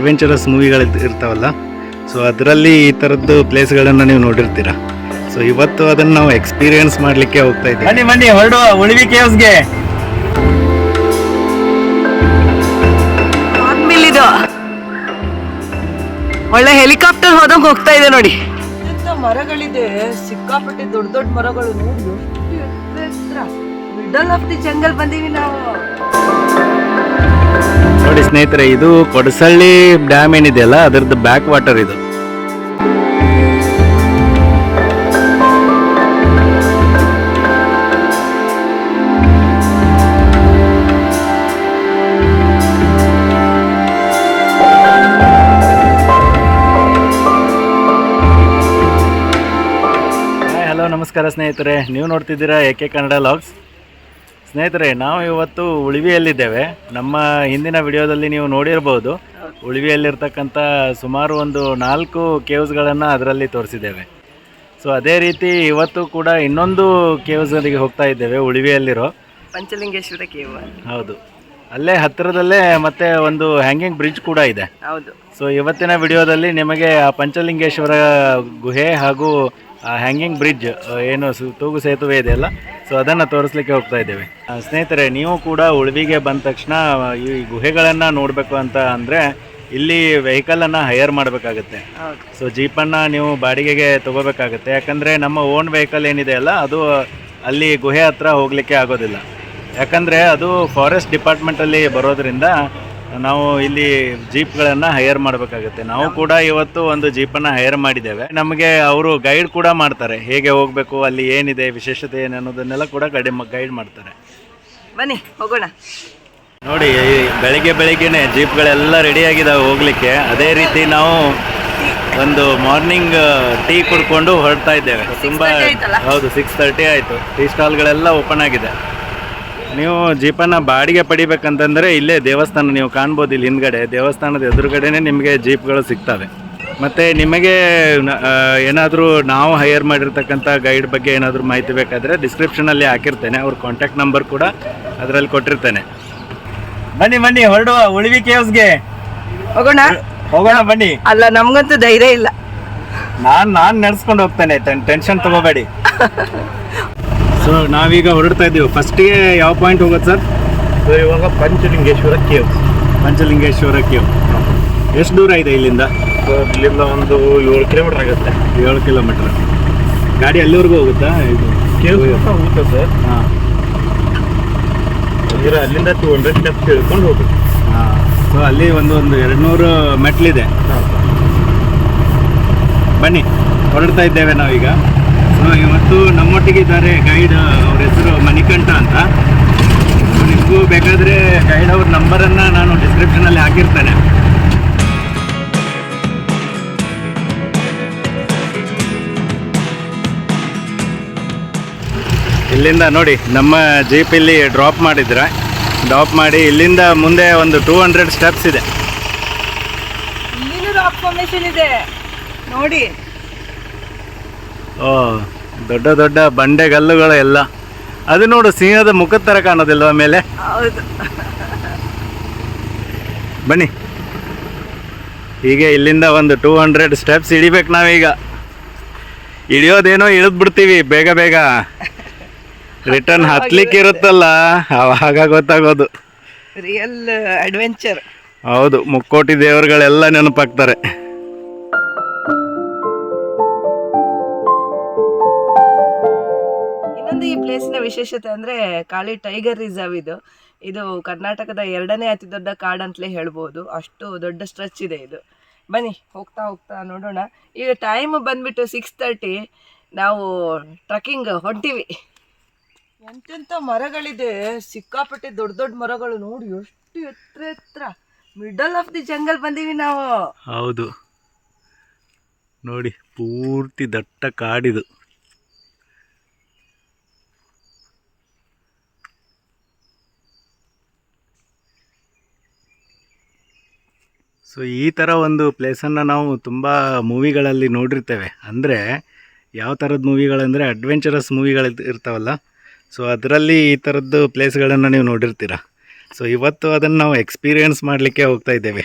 Adventurous ಮೂವಿಗಳು ಇರ್ತಾವಲ್ಲ? So ಅದರಲ್ಲಿ ಈ ಥರದ್ದು ಪ್ಲೇಸ್ಗಳನ್ನು ನೀವು ನೋಡಿರ್ತೀರ? ಸೊ ಇವತ್ತು ಅದನ್ನು ನಾವು ಎಕ್ಸ್ಪೀರಿಯನ್ಸ್ ಮಾಡಲಿಕ್ಕೆ ಹೋಗ್ತಾ ಇದ್ದೀವಿ. ಬನ್ನಿ ಬನ್ನಿ ಹೊರಡುವ ಉಳಿವಿ ಕೇವ್ಸ್ಗೆ ಒಳ್ಳೆ ಹೆಲಿಕಾಪ್ಟರ್ ಹೋದಂಗ್ ಹೋಗ್ತಾ ಇದೆ ನೋಡಿ. ಮರಗಳಿದೆ? ಸಿಕ್ಕಾಪಟ್ಟೆ ದೊಡ್ಡ ದೊಡ್ಡ ಮರಗಳು. ನೋಡಿ ಮಿಡಲ್ ಆಫ್ ದಿ ಜಂಗಲ್ ಬಂದೀವಿ ನಾವು. ನೋಡಿ ಸ್ನೇಹಿತರೆ, ಇದು ಕೊಡಸಳ್ಳಿ ಡ್ಯಾಮ್ ಏನಿದೆಯಲ್ಲ, ಅದರದ್ದು ಬ್ಯಾಕ್ ವಾಟರ್ ಇದು. ನಮಸ್ಕಾರ ಸ್ನೇಹಿತರೆ. ನೀವು ನೋಡ್ತಿದ್ದೀರಾ ಏಕೆ ಕನ್ನಡ ಲಾಗ್ಸ್ ಸ್ನೇಹಿತರೆ ನಾವು ಇವತ್ತು ಉಳಿವಿಯಲ್ಲಿದ್ದೇವೆ. ನಮ್ಮ ಹಿಂದಿನ ವಿಡಿಯೋದಲ್ಲಿ ನೀವು ನೋಡಿರ್ಬೋದು ಉಳಿವಿಯಲ್ಲಿರ್ತಕ್ಕಂಥ ಸುಮಾರು ಒಂದು ನಾಲ್ಕು ಕೇವ್ಸ್ಗಳನ್ನು ಅದರಲ್ಲಿ ತೋರಿಸಿದ್ದೇವೆ. ಸೊ ಅದೇ ರೀತಿ ಇವತ್ತು ಕೂಡ ಇನ್ನೊಂದು ಕೇವ್ಸ್ಗಳಿಗೆ ಹೋಗ್ತಾ ಇದ್ದೇವೆ ಉಳಿವಿಯಲ್ಲಿರೋ. ಪಂಚಲಿಂಗೇಶ್ವರ ಕೇವ್ ಹೌದು. ಅಲ್ಲೇ ಹತ್ತಿರದಲ್ಲೇ ಮತ್ತೆ ಒಂದು ಹ್ಯಾಂಗಿಂಗ್ ಬ್ರಿಡ್ಜ್ ಕೂಡ ಇದೆ. ಹೌದು. ಸೊ ಇವತ್ತಿನ ವಿಡಿಯೋದಲ್ಲಿ ನಿಮಗೆ ಆ ಪಂಚಲಿಂಗೇಶ್ವರ ಗುಹೆ ಹಾಗೂ ಆ ಹ್ಯಾಂಗಿಂಗ್ ಬ್ರಿಡ್ಜ್ ಏನು ಸು- ತೂಗು ಸೇತುವೆ ಇದೆಯಲ್ಲ ಸೊ ಅದನ್ನು ತೋರಿಸ್ಲಿಕ್ಕೆ ಹೋಗ್ತಾ ಇದ್ದೇವೆ. ಸ್ನೇಹಿತರೆ ನೀವು ಕೂಡ ಉಳ್ವಿಗೆ ಬಂದ ತಕ್ಷಣ ಈ ಗುಹೆಗಳನ್ನು ನೋಡಬೇಕು ಅಂತ ಅಂದರೆ ಇಲ್ಲಿ ವೆಹಿಕಲನ್ನು ಹೈಯರ್ ಮಾಡಬೇಕಾಗುತ್ತೆ. ಸೊ ಜೀಪನ್ನು ನೀವು ಬಾಡಿಗೆಗೆ ತಗೋಬೇಕಾಗುತ್ತೆ. ಯಾಕಂದರೆ ನಮ್ಮ ಓನ್ ವೆಹಿಕಲ್ ಏನಿದೆ ಅಲ್ಲ ಅದು ಅಲ್ಲಿ ಗುಹೆ ಹತ್ರ ಹೋಗಲಿಕ್ಕೆ ಆಗೋದಿಲ್ಲ. ಯಾಕಂದರೆ ಅದು ಫಾರೆಸ್ಟ್ ಡಿಪಾರ್ಟ್ಮೆಂಟಲ್ಲಿ ಬರೋದ್ರಿಂದ ನಾವು ಇಲ್ಲಿ ಜೀಪ್ಗಳನ್ನು ಹೈಯರ್ ಮಾಡಬೇಕಾಗುತ್ತೆ. ನಾವು ಕೂಡ ಇವತ್ತು ಒಂದು ಜೀಪನ್ನು ಹೈಯರ್ ಮಾಡಿದ್ದೇವೆ. ನಮಗೆ ಅವರು ಗೈಡ್ ಕೂಡ ಮಾಡ್ತಾರೆ. ಹೇಗೆ ಹೋಗಬೇಕು ಅಲ್ಲಿ ಏನಿದೆ ವಿಶೇಷತೆ ಏನು ಅನ್ನೋದನ್ನೆಲ್ಲ ಕೂಡ ಗೈಡ್ ಗೈಡ್ ಮಾಡ್ತಾರೆ. ಬನ್ನಿ ಹೋಗೋಣ. ನೋಡಿ ಈ ಬೆಳಿಗ್ಗೆ ಬೆಳಿಗ್ಗೆನೆ ಜೀಪ್ಗಳೆಲ್ಲ ರೆಡಿಯಾಗಿದ್ದಾವೆ ಹೋಗ್ಲಿಕ್ಕೆ. ಅದೇ ರೀತಿ ನಾವು ಒಂದು ಮಾರ್ನಿಂಗ್ ಟೀ ಕುಡ್ಕೊಂಡು ಹೊರಡ್ತಾ ಇದ್ದೇವೆ. ತುಂಬಾ ಆಯ್ತಲ್ಲ? ಹೌದು ಸಿಕ್ಸ್ ತರ್ಟಿ ಆಯಿತು. ಟೀ ಸ್ಟಾಲ್ಗಳೆಲ್ಲ ಓಪನ್ ಆಗಿದೆ. ನೀವು ಜೀಪನ್ನು ಬಾಡಿಗೆ ಪಡಿಬೇಕಂತಂದರೆ ಇಲ್ಲೇ ದೇವಸ್ಥಾನ ನೀವು ಕಾಣ್ಬೋದು ಇಲ್ಲಿ ಹಿಂದ್ಗಡೆ. ದೇವಸ್ಥಾನದ ಎದುರುಗಡೆನೇ ನಿಮಗೆ ಜೀಪ್ಗಳು ಸಿಗ್ತವೆ. ಮತ್ತು ನಿಮಗೆ ಏನಾದರೂ ನಾವು ಹೈಯರ್ ಮಾಡಿರ್ತಕ್ಕಂಥ ಗೈಡ್ ಬಗ್ಗೆ ಏನಾದರೂ ಮಾಹಿತಿ ಬೇಕಾದರೆ ಡಿಸ್ಕ್ರಿಪ್ಷನಲ್ಲಿ ಹಾಕಿರ್ತೇನೆ. ಅವ್ರ ಕಾಂಟ್ಯಾಕ್ಟ್ ನಂಬರ್ ಕೂಡ ಅದರಲ್ಲಿ ಕೊಟ್ಟಿರ್ತೇನೆ. ಬನ್ನಿ ಬನ್ನಿ ಹೊರಡುವ ಉಳಿವಿ ಕೇವ್ಸ್ಗೆ ಹೋಗೋಣ? ಹೋಗೋಣ ಬನ್ನಿ. ಅಲ್ಲ ನಮಗಂತೂ ಧೈರ್ಯ ಇಲ್ಲ. ನಾನು ನಾನು ನಡೆಸ್ಕೊಂಡು ಹೋಗ್ತೇನೆ. ಟೆನ್ಷನ್ ತಗೋಬೇಡಿ. ಸೊ ನಾವೀಗ ಹೊರಡ್ತಾ ಇದ್ದೀವಿ. ಫಸ್ಟಿಗೆ ಯಾವ ಪಾಯಿಂಟ್ ಹೋಗೋದು ಸರ್ ಸೊ ಇವಾಗ ಪಂಚಲಿಂಗೇಶ್ವರ ಕೇವ್ಸ್ ಪಂಚಲಿಂಗೇಶ್ವರ ಕೇವ್. ಎಷ್ಟು ದೂರ ಇದೆ ಇಲ್ಲಿಂದ? ಸೊ ಇಲ್ಲಿಂದ ಒಂದು ಏಳು ಕಿಲೋಮೀಟರ್ ಆಗುತ್ತೆ. ಏಳು ಕಿಲೋಮೀಟರ್ ಗಾಡಿ ಅಲ್ಲಿವರೆಗೂ ಹೋಗುತ್ತಾ? ಇದು ಕೇವ್ ಹೋಗುತ್ತೆ ಸರ್ ಹಾಂ. ಅಂದ್ರೆ ಅಲ್ಲಿಂದ ಟೂ ಹಂಡ್ರೆಡ್ ಸ್ಟೆಪ್ಸ್ ಹೇಳ್ಕೊಂಡು ಹೋಗುತ್ತೆ ಹಾಂ. ಸೊ ಅಲ್ಲಿ ಒಂದು ಒಂದು ಎರಡು ನೂರು ಮೆಟ್ಲಿದೆ ಬನ್ನಿ. ಹೊರಡ್ತಾ ಇದ್ದೇವೆ ನಾವೀಗ. ಸೊ ಇವತ್ತು ನಮ್ಮೊಟ್ಟಿಗೆ ಇದ್ದಾರೆ ಗೈಡ್ ಅವ್ರ ಹೆಸರು ಮಣಿಕಂಠ ಅಂತ. ನಿಮಗೂ ಬೇಕಾದರೆ ಗೈಡ್ ಅವ್ರ ನಂಬರನ್ನು ನಾನು ಡಿಸ್ಕ್ರಿಪ್ಷನಲ್ಲಿ ಹಾಕಿರ್ತೇನೆ. ಇಲ್ಲಿಂದ ನೋಡಿ, ನಮ್ಮ ಜೀಪ್ ಇಲ್ಲಿ ಡ್ರಾಪ್ ಮಾಡಿದ್ರೆ. ಡ್ರಾಪ್ ಮಾಡಿ ಇಲ್ಲಿಂದ ಮುಂದೆ ಒಂದು ಟೂ ಹಂಡ್ರೆಡ್ ಸ್ಟೆಪ್ಸ್ ಇದೆ. ನೋಡಿ. ಓ ದೊಡ್ಡ ದೊಡ್ಡ ಬಂಡೆಗಲ್ಲುಗಳು ಎಲ್ಲ. ಅದು ನೋಡು ಸಿಂಹದ ಮುಖದ ಥರ ಕಾಣೋದಿಲ್ವಾ ಮೇಲೆ? ಹೌದು. ಬನ್ನಿ. ಹೀಗೆ ಇಲ್ಲಿಂದ ಒಂದು ಟೂ ಹಂಡ್ರೆಡ್ ಸ್ಟೆಪ್ಸ್ ಇಳಿಬೇಕು ನಾವೀಗ. ಇಳಿಯೋದೇನೋ ಇಳಿದ್ ಬಿಡ್ತೀವಿ ಬೇಗ ಬೇಗ. ರಿಟರ್ನ್ ಹತ್ಲಿಕ್ಕೆ ಇರುತ್ತಲ್ಲ ಅವಾಗ ಗೊತ್ತಾಗೋದು. ರಿಯಲ್ ಅಡ್ವೆಂಚರ್ ಹೌದು ಮುಕ್ಕೋಟಿ ದೇವರುಗಳೆಲ್ಲ ನೆನಪಾಗ್ತಾರೆ. ಪ್ಲೇಸ್ನ ವಿಶೇಷತೆ ಅಂದ್ರೆ ಕಾಳಿ ಟೈಗರ್ ರಿಸರ್ವ್ ಇದು. ಇದು ಕರ್ನಾಟಕದ ಎರಡನೇ ಅತಿ ದೊಡ್ಡ ಕಾಡ್ ಅಂತಲೇ ಹೇಳ್ಬೋದು. ಅಷ್ಟು ದೊಡ್ಡ ಸ್ಟ್ರೆಚ್ ಇದೆ ಇದು. ಬನ್ನಿ, ಹೋಗ್ತಾ ಹೋಗ್ತಾ ನೋಡೋಣ. ಈಗ ಟೈಮ್ ಬಂದ್ಬಿಟ್ಟು ಸಿಕ್ಸ್ ತರ್ಟಿ ನಾವು ಟ್ರಕ್ಕಿಂಗ್ ಹೊಂಟಿವಿ. ಎಂತೆಂಥ ಮರಗಳಿದೆ. ಸಿಕ್ಕಾಪಟ್ಟೆ ದೊಡ್ಡ ದೊಡ್ಡ ಮರಗಳು ನೋಡಿ ಎಷ್ಟು ಎತ್ತರ ಎತ್ತರ. ಮಿಡಲ್ ಆಫ್ ದಿ ಜಂಗಲ್ ಬಂದೀವಿ ನಾವು. ಹೌದು. ನೋಡಿ, ಪೂರ್ತಿ ದಟ್ಟ ಕಾಡಿದು. ಸೊ ಈ ಥರ ಒಂದು ಪ್ಲೇಸನ್ನು ನಾವು ತುಂಬ ಮೂವಿಗಳಲ್ಲಿ ನೋಡಿರ್ತೇವೆ. ಅಂದರೆ, ಯಾವ ಥರದ ಮೂವಿಗಳಂದರೆ ಅಡ್ವೆಂಚರಸ್ ಮೂವಿಗಳು ಇರ್ತಾವಲ್ಲ? ಸೊ ಅದರಲ್ಲಿ ಈ ಥರದ್ದು ಪ್ಲೇಸ್ಗಳನ್ನು ನೀವು ನೋಡಿರ್ತೀರ? ಸೊ ಇವತ್ತು ಅದನ್ನು ನಾವು ಎಕ್ಸ್ಪೀರಿಯೆನ್ಸ್ ಮಾಡಲಿಕ್ಕೆ ಹೋಗ್ತಾ ಇದ್ದೇವೆ.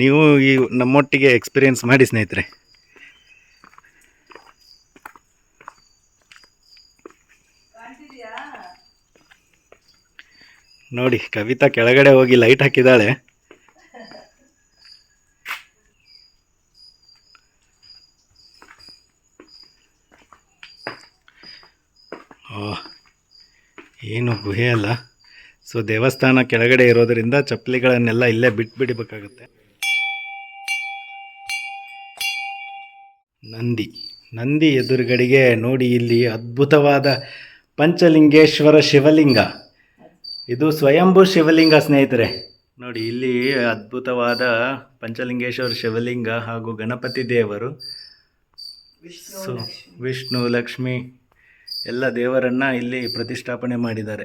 ನೀವು ಈ ನಮ್ಮೊಟ್ಟಿಗೆ ಎಕ್ಸ್ಪೀರಿಯನ್ಸ್ ಮಾಡಿ, ಸ್ನೇಹಿತರೆ. ನೋಡಿ, ಕವಿತಾ ಕೆಳಗಡೆ ಹೋಗಿ ಲೈಟ್ ಹಾಕಿದ್ದಾಳೆ ಏನು ಗುಹೆ ಅಲ್ಲ. ಸೊ ದೇವಸ್ಥಾನ ಕೆಳಗಡೆ ಇರೋದರಿಂದ ಚಪ್ಪಲಿಗಳನ್ನೆಲ್ಲ ಇಲ್ಲೇ ಬಿಟ್ಬಿಡಬೇಕಾಗುತ್ತೆ. ನಂದಿ. ನಂದಿ ಎದುರುಗಡೆಗೆ ನೋಡಿ ಇಲ್ಲಿ ಅದ್ಭುತವಾದ ಪಂಚಲಿಂಗೇಶ್ವರ ಶಿವಲಿಂಗ. ಇದು ಸ್ವಯಂಭೂ ಶಿವಲಿಂಗ ಸ್ನೇಹಿತರೆ. ನೋಡಿ, ಇಲ್ಲಿ ಅದ್ಭುತವಾದ ಪಂಚಲಿಂಗೇಶ್ವರ ಶಿವಲಿಂಗ ಹಾಗೂ ಗಣಪತಿ ದೇವರು. ಸೊ ವಿಷ್ಣು, ಲಕ್ಷ್ಮಿ ಎಲ್ಲ ದೇವರನ್ನ ಇಲ್ಲಿ ಪ್ರತಿಷ್ಠಾಪನೆ ಮಾಡಿದ್ದಾರೆ.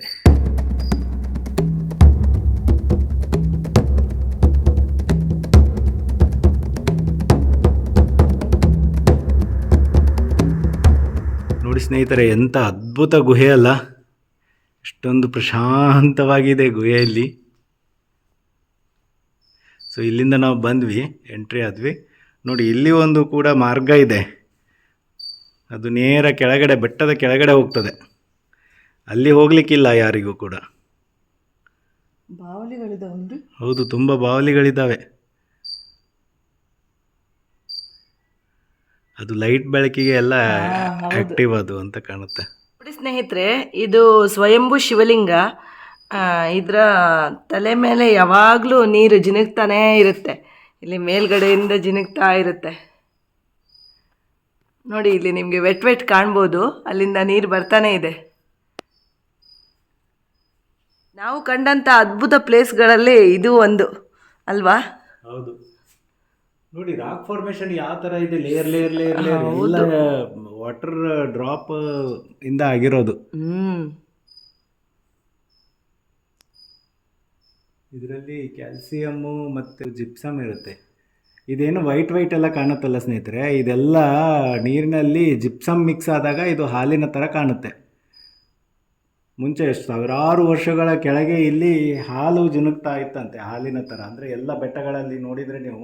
ನೋಡಿ ಸ್ನೇಹಿತರೆ ಎಂಥ ಅದ್ಭುತ ಗುಹೆ ಅಲ್ಲ? ಇಷ್ಟೊಂದು ಪ್ರಶಾಂತವಾಗಿದೆ ಗುಹೆಯಲ್ಲಿ ಸೊ ಇಲ್ಲಿಂದ ನಾವು ಬಂದ್ವಿ, ಎಂಟ್ರಿ ಆದ್ವಿ. ನೋಡಿ, ಇಲ್ಲಿ ಒಂದು ಕೂಡ ಮಾರ್ಗ ಇದೆ. ಅದು ನೇರ ಕೆಳಗಡೆ ಬೆಟ್ಟದ ಕೆಳಗಡೆ ಹೋಗ್ತದೆ. ಅಲ್ಲಿ ಹೋಗ್ಲಿಕ್ಕಿಲ್ಲ ಯಾರಿಗೂ ಕೂಡ. ಹೌದು ತುಂಬ ಬಾವಲಿಗಳಿದ್ದಾವೆ ಅದು ಲೈಟ್ ಬೆಳಕಿಗೆ ಎಲ್ಲ ಆಕ್ಟಿವ್ ಅದು ಅಂತ ಕಾಣುತ್ತೆ. ನೋಡಿ ಸ್ನೇಹಿತರೆ ಇದು ಸ್ವಯಂಭೂ ಶಿವಲಿಂಗ ಇದರ ತಲೆ ಮೇಲೆ ಯಾವಾಗಲೂ ನೀರು ಜಿನುಗ್ತಾನೇ ಇರುತ್ತೆ. ಇಲ್ಲಿ ಮೇಲ್ಗಡೆಯಿಂದ ಜಿನುಗ್ತಾ ಇರುತ್ತೆ. ನೋಡಿ ಇಲ್ಲಿ ನಿಮಗೆ ವೆಟ್ ವೆಟ್ ಕಾಣ್ಬೋದು. ಅಲ್ಲಿಂದ ನೀರು ಬರ್ತಾನೆ ಇದೆ. ನಾವು ಕಂಡಂಥ ಅದ್ಭುತ ಪ್ಲೇಸ್ಗಳಲ್ಲಿ ಇದು ಒಂದು ಅಲ್ವಾ? ಹೌದು. ನೋಡಿ ರಾಕ್ ಫಾರ್ಮೇಶನ್ ಯಾವ ತರ ಇದೆ ಲೇಯರ್ ಲೇಯರ್ ಲೇಯರ್ ಲೇಯರ್ ಎಲ್ಲ ವಾಟರ್ ಡ್ರಾಪ್ ಇಂದ ಆಗಿರೋದು. ಇದರಲ್ಲಿ ಕ್ಯಾಲ್ಸಿಯಮ್ಮು ಮತ್ತು ಜಿಪ್ಸಮ್ ಇರುತ್ತೆ. ಇದೇನು ವೈಟ್ ವೈಟ್ ಎಲ್ಲ ಕಾಣುತ್ತಲ್ಲ ಸ್ನೇಹಿತರೆ? ಇದೆಲ್ಲ ನೀರಿನಲ್ಲಿ ಜಿಪ್ಸಮ್ ಮಿಕ್ಸ್ ಆದಾಗ ಇದು ಹಾಲಿನ ಥರ ಕಾಣುತ್ತೆ. ಮುಂಚೆ ಎಷ್ಟು ಸಾವಿರಾರು ವರ್ಷಗಳ ಕೆಳಗೆ ಇಲ್ಲಿ ಹಾಲು ಜಿನುಗ್ತಾ ಇತ್ತಂತೆ, ಹಾಲಿನ ಥರ ಅಂದರೆ ಎಲ್ಲ ಬೆಟ್ಟಗಳಲ್ಲಿ ನೋಡಿದರೆ ನೀವು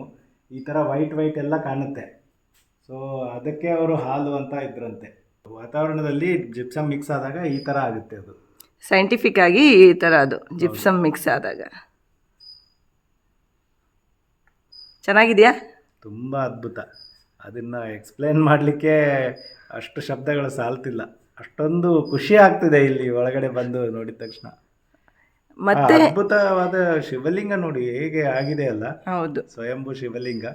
ಈ ಥರ ವೈಟ್ ವೈಟ್ ಎಲ್ಲ ಕಾಣುತ್ತೆ. ಸೊ ಅದಕ್ಕೆ ಅವರು ಹಾಲು ಅಂತ ಇದ್ರಂತೆ. ವಾತಾವರಣದಲ್ಲಿ ಜಿಪ್ಸಮ್ ಮಿಕ್ಸ್ ಆದಾಗ ಈ ಥರ ಆಗುತ್ತೆ ಅದು. ಸೈಂಟಿಫಿಕ್ ಆಗಿ ಈ ಥರ ಅದು ಜಿಪ್ಸಮ್ ಮಿಕ್ಸ್ ಆದಾಗ. ಚೆನ್ನಾಗಿದೆಯಾ? ತುಂಬ ಅದ್ಭುತ. ಅದನ್ನು ಎಕ್ಸ್ಪ್ಲೇನ್ ಮಾಡಲಿಕ್ಕೆ ಅಷ್ಟು ಶಬ್ದಗಳು ಸಾಲ್ತಿಲ್ಲ. ಅಷ್ಟೊಂದು ಖುಷಿ ಆಗ್ತಿದೆ ಇಲ್ಲಿ ಒಳಗಡೆ ಬಂದು ನೋಡಿದ ತಕ್ಷಣ. ಮತ್ತೆ? ಅದ್ಭುತವಾದ ಶಿವಲಿಂಗ ನೋಡಿ ಹೇಗೆ ಆಗಿದೆ ಅಲ್ಲ? ಹೌದು. ಸ್ವಯಂಭೂ ಶಿವಲಿಂಗ.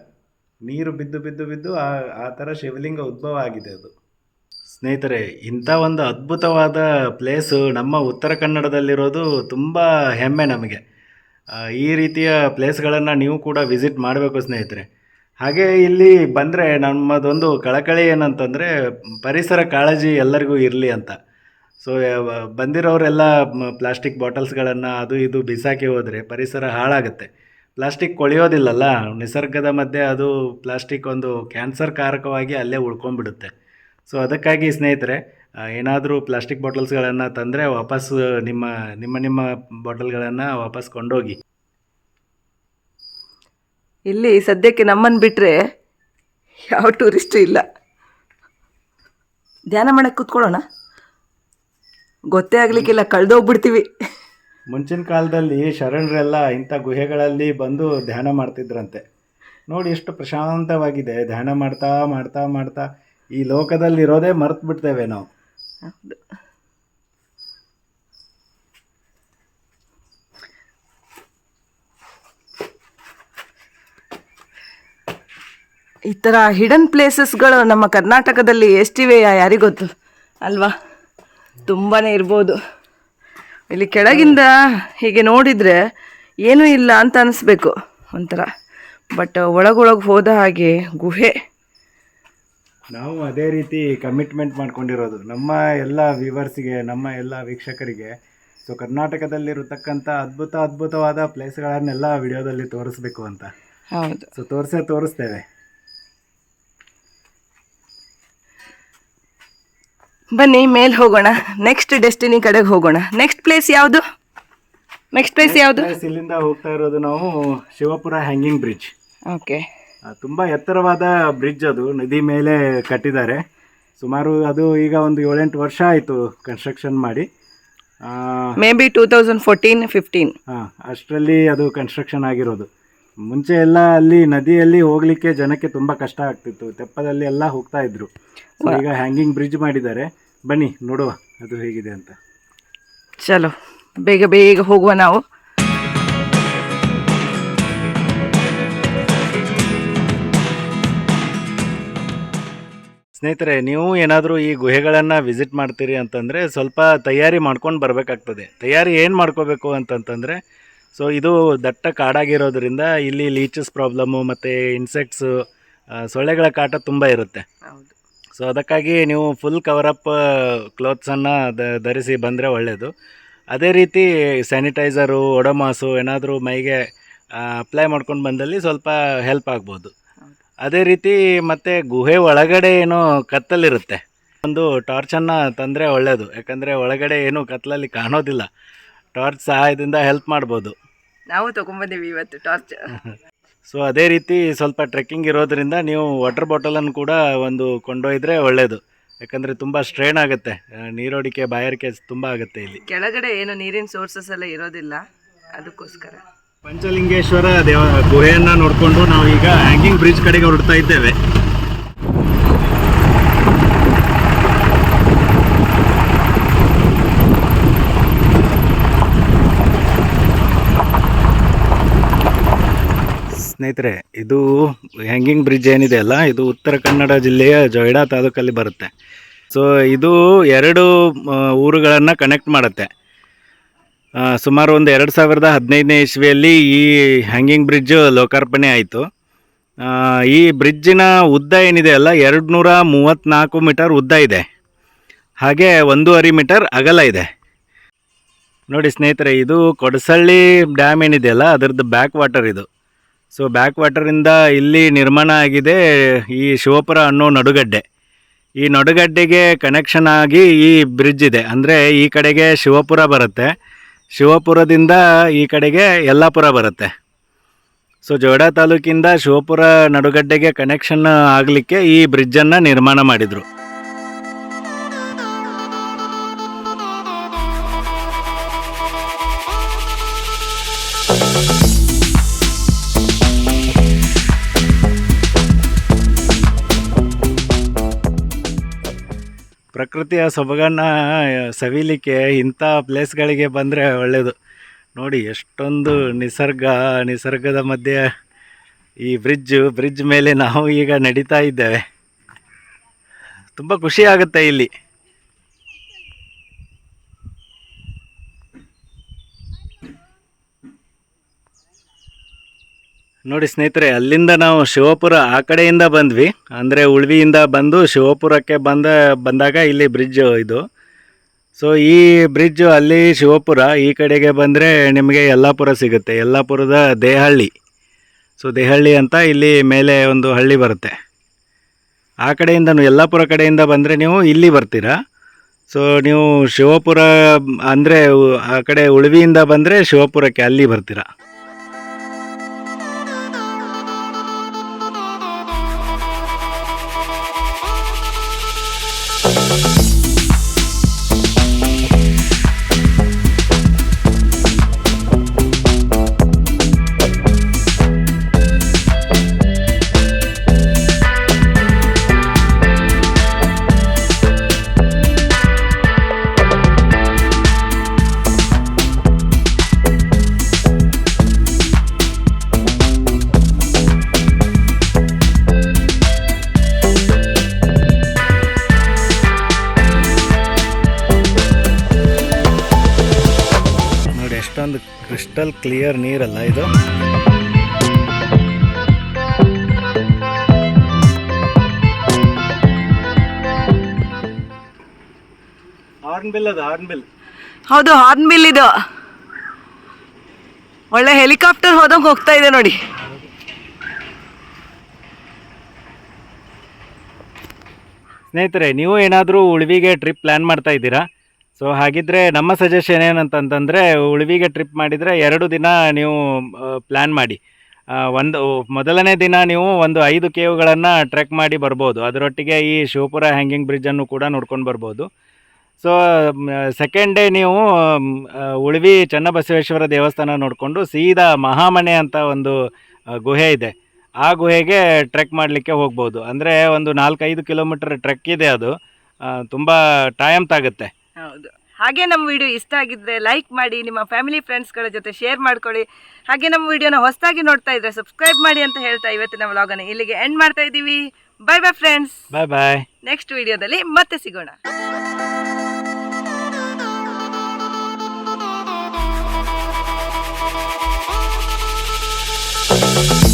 ನೀರು ಬಿದ್ದು ಬಿದ್ದು ಬಿದ್ದು ಆ ಆ ಥರ ಶಿವಲಿಂಗ ಉದ್ಭವ ಆಗಿದೆ ಅದು. ಸ್ನೇಹಿತರೆ ಇಂಥ ಒಂದು ಅದ್ಭುತವಾದ ಪ್ಲೇಸು ನಮ್ಮ ಉತ್ತರ ಕನ್ನಡದಲ್ಲಿರೋದು ತುಂಬ ಹೆಮ್ಮೆ ನಮಗೆ. ಈ ರೀತಿಯ ಪ್ಲೇಸ್ಗಳನ್ನು ನೀವು ಕೂಡ ವಿಸಿಟ್ ಮಾಡಬೇಕು ಸ್ನೇಹಿತರೆ. ಹಾಗೆ ಇಲ್ಲಿ ಬಂದರೆ ನಮ್ಮದೊಂದು ಕಳಕಳಿ ಏನಂತಂದರೆ ಪರಿಸರ ಕಾಳಜಿ ಎಲ್ಲರಿಗೂ ಇರಲಿ ಅಂತ. ಸೊ ಬಂದಿರೋರೆಲ್ಲ ಪ್ಲಾಸ್ಟಿಕ್ ಬಾಟಲ್ಸ್ಗಳನ್ನು ಅದು ಇದು ಬಿಸಾಕಿ ಹೋದರೆ ಪರಿಸರ ಹಾಳಾಗುತ್ತೆ. ಪ್ಲಾಸ್ಟಿಕ್ ಕೊಳೆಯೋದಿಲ್ಲಲ್ಲ, ನಿಸರ್ಗದ ಮಧ್ಯೆ ಅದು ಪ್ಲಾಸ್ಟಿಕ್ ಒಂದು ಕ್ಯಾನ್ಸರ್ ಕಾರಕವಾಗಿ ಅಲ್ಲೇ ಉಳ್ಕೊಂಡ್ಬಿಡುತ್ತೆ. ಸೊ ಅದಕ್ಕಾಗಿ ಸ್ನೇಹಿತರೆ ಏನಾದರೂ ಪ್ಲಾಸ್ಟಿಕ್ ಬಾಟಲ್ಸ್ಗಳನ್ನು ತಂದರೆ ವಾಪಸ್ ನಿಮ್ಮ ನಿಮ್ಮ ನಿಮ್ಮ ಬಾಟಲ್ಗಳನ್ನು ವಾಪಸ್ ಕೊಂಡೋಗಿ. ಇಲ್ಲಿ ಸದ್ಯಕ್ಕೆ ನಮ್ಮನ್ನು ಬಿಟ್ಟರೆ ಯಾವ ಟೂರಿಸ್ಟು ಇಲ್ಲ. ಧ್ಯಾನ ಮಾಡಕ್ಕೆ ಕೂತ್ಕೊಳ್ಳೋಣ? ಗೊತ್ತೇ ಆಗಲಿಕ್ಕಿಲ್ಲ ಕಳೆದೋಗ್ಬಿಡ್ತೀವಿ. ಮುಂಚಿನ ಕಾಲದಲ್ಲಿ ಶರಣರೆಲ್ಲ ಇಂಥ ಗುಹೆಗಳಲ್ಲಿ ಬಂದು ಧ್ಯಾನ ಮಾಡ್ತಿದ್ರಂತೆ. ನೋಡಿ ಎಷ್ಟು ಪ್ರಶಾಂತವಾಗಿದೆ ಧ್ಯಾನ ಮಾಡ್ತಾ ಮಾಡ್ತಾ ಮಾಡ್ತಾ. ಈ ಲೋಕದಲ್ಲಿ ಇರೋದೇ ಮರ್ತು ಬಿಡ್ತೇವೆ ನಾವು. ಹೌದು. ಈ ಥರ ಹಿಡನ್ ಪ್ಲೇಸಸ್ಗಳು ನಮ್ಮ ಕರ್ನಾಟಕದಲ್ಲಿ ಎಷ್ಟಿವೆ ಯಾರಿಗೊತ್ತು ಅಲ್ವಾ? ತುಂಬಾ ಇರ್ಬೋದು. ಇಲ್ಲಿ ಕೆಳಗಿಂದ ಹೀಗೆ ನೋಡಿದರೆ ಏನೂ ಇಲ್ಲ ಅಂತ ಅನಿಸ್ಬೇಕು ಒಂಥರ. ಬಟ್ ಒಳಗೊಳಗೆ ಹೋದ ಹಾಗೆ ಗುಹೆ. ನಾವು ಅದೇ ರೀತಿ ಕಮಿಟ್ಮೆಂಟ್ ಮಾಡ್ಕೊಂಡಿರೋದು. ನಮ್ಮ ಎಲ್ಲ ವ್ಯೂವರ್ಸಿಗೆ ನಮ್ಮ ಎಲ್ಲ ವೀಕ್ಷಕರಿಗೆ ಸೊ ಕರ್ನಾಟಕದಲ್ಲಿರತಕ್ಕಂಥ ಅದ್ಭುತ ಅದ್ಭುತವಾದ ಪ್ಲೇಸ್ಗಳನ್ನೆಲ್ಲ ವಿಡಿಯೋದಲ್ಲಿ ತೋರಿಸ್ಬೇಕು ಅಂತ. ಹೌದು. ಸೊ ತೋರಿಸೇ ತೋರಿಸ್ತೇವೆ. ಬನ್ನಿ ಮೇಲೆ ಹೋಗೋಣ. ನೆಕ್ಸ್ಟ್ ಡೆಸ್ಟಿನಿ ಕಡೆಗೆ ಹೋಗೋಣ. ನೆಕ್ಸ್ಟ್ ಪ್ಲೇಸ್ ಯಾವುದು? ನೆಕ್ಸ್ಟ್ ಪ್ಲೇಸ್ ಯಾವುದು? ಇಲ್ಲಿಂದ ಹೋಗ್ತಾ ಇರೋದು ನಾವು ಶಿವಪುರ ಹ್ಯಾಂಗಿಂಗ್ ಬ್ರಿಡ್ಜ್ ಓಕೆ ತುಂಬ ಎತ್ತರವಾದ ಬ್ರಿಡ್ಜ್ ಅದು. ನದಿ ಮೇಲೆ ಕಟ್ಟಿದ್ದಾರೆ. ಸುಮಾರು ಅದು ಈಗ ಒಂದು ಏಳೆಂಟು ವರ್ಷ ಆಯಿತು ಕನ್ಸ್ಟ್ರಕ್ಷನ್ ಮಾಡಿ. Maybe two thousand fourteen fifteen ಹಾಂ ಅಷ್ಟರಲ್ಲಿ ಅದು ಕನ್ಸ್ಟ್ರಕ್ಷನ್ ಆಗಿರೋದು. ಮುಂಚೆ ಎಲ್ಲ ಅಲ್ಲಿ ನದಿಯಲ್ಲಿ ಹೋಗಲಿಕ್ಕೆ ಜನಕ್ಕೆ ತುಂಬ ಕಷ್ಟ ಆಗ್ತಿತ್ತು. ತೆಪ್ಪದಲ್ಲಿ ಎಲ್ಲ ಹೋಗ್ತಾ ಇದ್ರು. ಈಗ ಹ್ಯಾಂಗಿಂಗ್ ಬ್ರಿಡ್ಜ್ ಮಾಡಿದ್ದಾರೆ. ಬನ್ನಿ ನೋಡುವ ಅದು ಹೇಗಿದೆ ಅಂತ. ಚಲೋ. ಬೇಗ ಬೇಗ ಹೋಗುವ ನಾವು. ಸ್ನೇಹಿತರೆ ನೀವು ಏನಾದರೂ ಈ ಗುಹೆಗಳನ್ನು ವಿಸಿಟ್ ಮಾಡ್ತೀರಿ ಅಂತಂದರೆ ಸ್ವಲ್ಪ ತಯಾರಿ ಮಾಡ್ಕೊಂಡು ಬರಬೇಕಾಗ್ತದೆ. ತಯಾರಿ ಏನು ಮಾಡ್ಕೋಬೇಕು ಅಂತಂತಂದರೆ ಸೊ ಇದು ದಟ್ಟ ಕಾಡಾಗಿರೋದ್ರಿಂದ ಇಲ್ಲಿ ಲೀಚಸ್ ಪ್ರಾಬ್ಲಮ್ಮು ಮತ್ತು ಇನ್ಸೆಕ್ಟ್ಸು ಸೊಳ್ಳೆಗಳ ಕಾಟ ತುಂಬ ಇರುತ್ತೆ. ಸೊ ಅದಕ್ಕಾಗಿ ನೀವು ಫುಲ್ ಕವರಪ್ ಕ್ಲೋತ್ಸನ್ನು ಧರಿಸಿ ಬಂದರೆ ಒಳ್ಳೆಯದು ಅದೇ ರೀತಿ ಸ್ಯಾನಿಟೈಸರು ಒಡಮಾಸು ಏನಾದರೂ ಮೈಗೆ ಅಪ್ಲೈ ಮಾಡ್ಕೊಂಡು ಬಂದಲ್ಲಿ ಸ್ವಲ್ಪ ಹೆಲ್ಪ್ ಆಗ್ಬೋದು. ಅದೇ ರೀತಿ ಮತ್ತೆ ಗುಹೆ ಒಳಗಡೆ ಏನೋ ಕತ್ತಲಿರುತ್ತೆ. ಒಂದು ಟಾರ್ಚನ್ನು ತಂದರೆ ಒಳ್ಳೆಯದು ಯಾಕಂದರೆ ಒಳಗಡೆ ಏನು ಕತ್ತಲಲ್ಲಿ ಕಾಣೋದಿಲ್ಲ. ಟಾರ್ಚ್ ಸಹಾಯದಿಂದ ಹೆಲ್ಪ್ ಮಾಡ್ಬೋದು. ನಾವು ತೊಗೊಂಬಂದೀವಿ ಇವತ್ತು ಟಾರ್ಚ್ ಸೊ ಅದೇ ರೀತಿ ಸ್ವಲ್ಪ ಟ್ರೆಕ್ಕಿಂಗ್ ಇರೋದ್ರಿಂದ ನೀವು ವಾಟರ್ ಬಾಟಲನ್ನು ಕೂಡ ಒಂದು ಕೊಂಡೊಯ್ದ್ರೆ ಒಳ್ಳೆಯದು ಯಾಕಂದರೆ ತುಂಬ ಸ್ಟ್ರೈನ್ ಆಗುತ್ತೆ. ನೀರೋಡಿಕೆ ಬಾಯಾರಿಕೆ ತುಂಬ ಆಗುತ್ತೆ ಇಲ್ಲಿ. ಕೆಳಗಡೆ ಏನು ನೀರಿನ ಸೋರ್ಸಸ್ ಎಲ್ಲ ಇರೋದಿಲ್ಲ. ಅದಕ್ಕೋಸ್ಕರ. ಪಂಚಲಿಂಗೇಶ್ವರ ದೇವ ಗುಹೆಯನ್ನ ನೋಡಿಕೊಂಡು ನಾವು ಈಗ ಹ್ಯಾಂಗಿಂಗ್ ಬ್ರಿಡ್ಜ್ ಕಡೆಗೆ ಹೊರಡ್ತಾ ಇದ್ದೇವೆ. ಸ್ನೇಹಿತರೆ, ಇದು ಹ್ಯಾಂಗಿಂಗ್ ಬ್ರಿಡ್ಜ್ ಏನಿದೆ ಅಲ್ಲ? ಇದು ಉತ್ತರ ಕನ್ನಡ ಜಿಲ್ಲೆಯ ಜೊಯ್ಡಾ ತಾಲೂಕಲ್ಲಿ ಬರುತ್ತೆ. ಸೊ ಇದು ಎರಡು ಊರುಗಳನ್ನು ಕನೆಕ್ಟ್ ಮಾಡುತ್ತೆ. ಸುಮಾರು ಒಂದು ಎರಡು ಸಾವಿರದ ಹದಿನೈದನೇ ಇಸ್ವಿಯಲ್ಲಿ ಈ ಹ್ಯಾಂಗಿಂಗ್ ಬ್ರಿಡ್ಜ್ ಲೋಕಾರ್ಪಣೆ ಆಯಿತು. ಈ ಬ್ರಿಡ್ಜಿನ ಉದ್ದ ಏನಿದೆ ಅಲ್ಲ ಎರಡು ನೂರ ಮೂವತ್ತ್ನಾಲ್ಕು ಮೀಟರ್ ಉದ್ದ ಇದೆ. ಹಾಗೆ ಒಂದೂವರೆ ಮೀಟರ್ ಅಗಲ ಇದೆ. ನೋಡಿ ಸ್ನೇಹಿತರೆ, ಇದು ಕೊಡಸಳ್ಳಿ ಡ್ಯಾಮ್ ಏನಿದೆಯಲ್ಲ ಅದರದ್ದು ಬ್ಯಾಕ್ ವಾಟರ್ ಇದು. ಸೊ ಬ್ಯಾಕ್ ವಾಟರಿಂದ ಇಲ್ಲಿ ನಿರ್ಮಾಣ ಆಗಿದೆ ಈ ಶಿವಪುರ ಅನ್ನೋ ನಡುಗಡ್ಡೆ. ಈ ನಡುಗಡ್ಡೆಗೆ ಕನೆಕ್ಷನ್ ಆಗಿ ಈ ಬ್ರಿಡ್ಜ್ ಇದೆ. ಅಂದರೆ ಈ ಕಡೆಗೆ ಶಿವಪುರ ಬರುತ್ತೆ. ಶಿವಪುರದಿಂದ ಈ ಕಡೆಗೆ ಯಲ್ಲಾಪುರ ಬರುತ್ತೆ. ಸೊ ಜೋಡಾ ತಾಲೂಕಿಂದ ಶಿವಪುರ ನಡುಗಡ್ಡೆಗೆ ಕನೆಕ್ಷನ್ ಆಗಲಿಕ್ಕೆ ಈ ಬ್ರಿಡ್ಜನ್ನು ನಿರ್ಮಾಣ ಮಾಡಿದರು. ಪ್ರಕೃತಿಯ ಸೊಬಗನ್ನು ಸವಿಲಿಕ್ಕೆ ಇಂಥ ಪ್ಲೇಸ್ಗಳಿಗೆ ಬಂದರೆ ಒಳ್ಳೆಯದು ನೋಡಿ ಎಷ್ಟೊಂದು ನಿಸರ್ಗ, ನಿಸರ್ಗದ ಮಧ್ಯೆ ಈ ಬ್ರಿಡ್ಜ್ ಬ್ರಿಡ್ಜ್ ಮೇಲೆ ನಾವು ಈಗ ನಡೀತಾ ಇದ್ದೇವೆ. ತುಂಬ ಖುಷಿ ಆಗುತ್ತೆ ಇಲ್ಲಿ. ನೋಡಿ ಸ್ನೇಹಿತರೆ, ಅಲ್ಲಿಂದ ನಾವು ಶಿವಪುರ ಆ ಕಡೆಯಿಂದ ಬಂದ್ವಿ. ಅಂದರೆ ಉಳ್ವಿಯಿಂದ ಬಂದು ಶಿವಪುರಕ್ಕೆ ಬಂದ, ಬಂದಾಗ ಇಲ್ಲಿ ಬ್ರಿಡ್ಜ್ ಇದು. ಸೊ ಈ ಬ್ರಿಡ್ಜ್ ಅಲ್ಲಿ ಶಿವಪುರ, ಈ ಕಡೆಗೆ ಬಂದರೆ ನಿಮಗೆ ಯಲ್ಲಾಪುರ ಸಿಗುತ್ತೆ. ಯಲ್ಲಾಪುರದ ದೇಹಳ್ಳಿ. ಸೊ ದೇಹಳ್ಳಿ ಅಂತ ಇಲ್ಲಿ ಮೇಲೆ ಒಂದು ಹಳ್ಳಿ ಬರುತ್ತೆ. ಆ ಕಡೆಯಿಂದ ಯಲ್ಲಾಪುರ ಕಡೆಯಿಂದ ಬಂದರೆ ನೀವು ಇಲ್ಲಿ ಬರ್ತೀರಾ. ಸೊ ನೀವು ಶಿವಪುರ ಅಂದರೆ ಆ ಕಡೆ ಉಳ್ವಿಯಿಂದ ಬಂದರೆ ಶಿವಪುರಕ್ಕೆ ಅಲ್ಲಿ ಬರ್ತೀರಾ. ನೋಡಿ ಎಷ್ಟೊಂದು ಕ್ರಿಸ್ಟಲ್ ಕ್ಲಿಯರ್ ನೀರಲ್ಲ ಇದು? ಹೌದು ಹಾರ್ನ್ ಬಿಲ್ ಇದು. ಒಳ್ಳೆ ಹೆಲಿಕಾಪ್ಟರ್ ಹೋದಂಗೆ ಹೋಗ್ತಾ ಇದೆ ನೋಡಿ. ಸ್ನೇಹಿತರೆ ನೀವು ಏನಾದರೂ ಉಳಿವಿಗೆ ಟ್ರಿಪ್ ಪ್ಲ್ಯಾನ್ ಮಾಡ್ತಾ ಇದ್ದೀರಾ? ಸೊ ಹಾಗಿದ್ರೆ ನಮ್ಮ ಸಜೆಷನ್ ಏನಂತಂತಂದರೆ, ಉಳಿವಿಗೆ ಟ್ರಿಪ್ ಮಾಡಿದರೆ ಎರಡು ದಿನ ನೀವು ಪ್ಲ್ಯಾನ್ ಮಾಡಿ. ಒಂದು, ಮೊದಲನೇ ದಿನ ನೀವು ಒಂದು ಐದು ಕೇವ್ಗಳನ್ನು ಟ್ರೆಕ್ ಮಾಡಿ ಬರ್ಬೋದು. ಅದರೊಟ್ಟಿಗೆ ಈ ಶಿವಪುರ ಹ್ಯಾಂಗಿಂಗ್ ಬ್ರಿಡ್ಜನ್ನು ಕೂಡ ನೋಡ್ಕೊಂಡು ಬರ್ಬೋದು. ಸೊ ಸೆಕೆಂಡ್ ಡೇ ನೀವು ಉಳಿವಿ ಚನ್ನಬಸವೇಶ್ವರ ದೇವಸ್ಥಾನ ನೋಡಿಕೊಂಡು ಸೀದಾ ಮಹಾಮನೆ ಅಂತ ಒಂದು ಗುಹೆ ಇದೆ. ಆ ಗುಹೆಗೆ ಟ್ರೆಕ್ ಮಾಡಲಿಕ್ಕೆ ಹೋಗ್ಬೋದು. ಅಂದರೆ ಒಂದು ನಾಲ್ಕೈದು ಕಿಲೋಮೀಟರ್ ಟ್ರೆಕ್ ಇದೆ ಅದು. ತುಂಬ ಟೈಮ್ ತಾಗುತ್ತೆ ಹೌದು. ಹಾಗೆ ನಮ್ಮ ವಿಡಿಯೋ ಇಷ್ಟ ಆಗಿದ್ರೆ ಲೈಕ್ ಮಾಡಿ ನಿಮ್ಮ ಫ್ಯಾಮಿಲಿ ಫ್ರೆಂಡ್ಸ್ಗಳ ಜೊತೆ ಶೇರ್ ಮಾಡ್ಕೊಳ್ಳಿ. ಹಾಗೆ ನಮ್ಮ ವಿಡಿಯೋನ ಹೊಸದಾಗಿ ನೋಡ್ತಾ ಇದ್ರೆ ಸಬ್ಸ್ಕ್ರೈಬ್ ಮಾಡಿ ಅಂತ ಹೇಳ್ತಾ ಇವತ್ತಿನ ವ್ಲಾಗನ್ನು ಇಲ್ಲಿಗೆ ಎಂಡ್ ಮಾಡ್ತಾ ಇದ್ದೀವಿ. Bye bye friends bye bye next ವಿಡಿಯೋದಲ್ಲಿ ಮತ್ತೆ ಸಿಗೋಣ. Thank